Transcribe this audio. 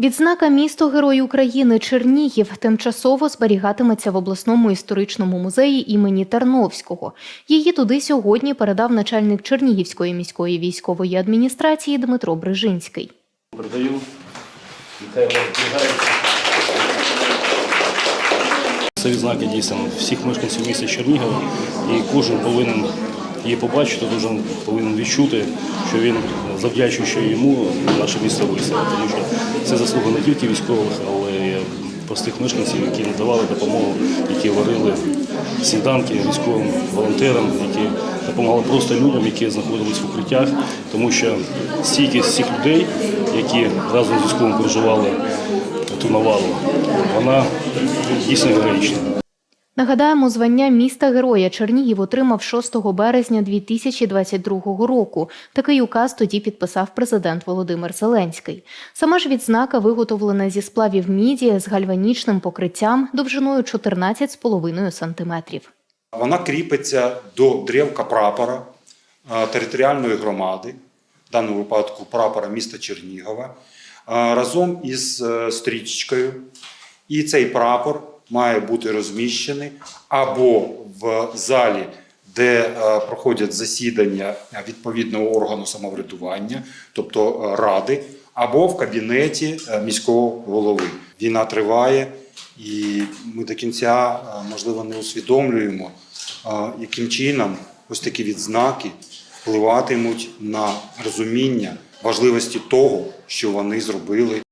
Відзнака місто Герой України Чернігів тимчасово зберігатиметься в обласному історичному музеї імені Тарновського. Її туди сьогодні передав начальник Чернігівської міської військової адміністрації Дмитро Брижинський. Передаю. Нехай. Це відзнаки дійсно всіх мешканців міста Чернігова, і кожен повинен її побачити, кожен повинен відчути, що він, завдячуючи йому, наше місто вистояло. Тому що це заслуга не тільки військових, але й простих мешканців, які надавали допомогу, які варили сніданки військовим волонтерам, які допомагали просто людям, які знаходились в укриттях, тому що стійкість всіх людей, які разом з військовим переживали ту вона дійсно героїчна. Нагадаємо, звання міста Героя Чернігів отримав 6 березня 2022 року. Такий указ тоді підписав президент Володимир Зеленський. Сама ж відзнака виготовлена зі сплавів міді з гальванічним покриттям довжиною 14,5 сантиметрів. Вона кріпиться до древка прапора е, територіальної громади, в даному випадку прапора міста Чернігова, е, разом із е, стрічкою. І цей прапор має бути розміщений або в залі, де е, проходять засідання відповідного органу самоврядування, тобто е, ради, або в кабінеті е, міського голови. Війна триває, і ми до кінця, можливо, не усвідомлюємо, яким чином ось такі відзнаки впливатимуть на розуміння важливості того, що вони зробили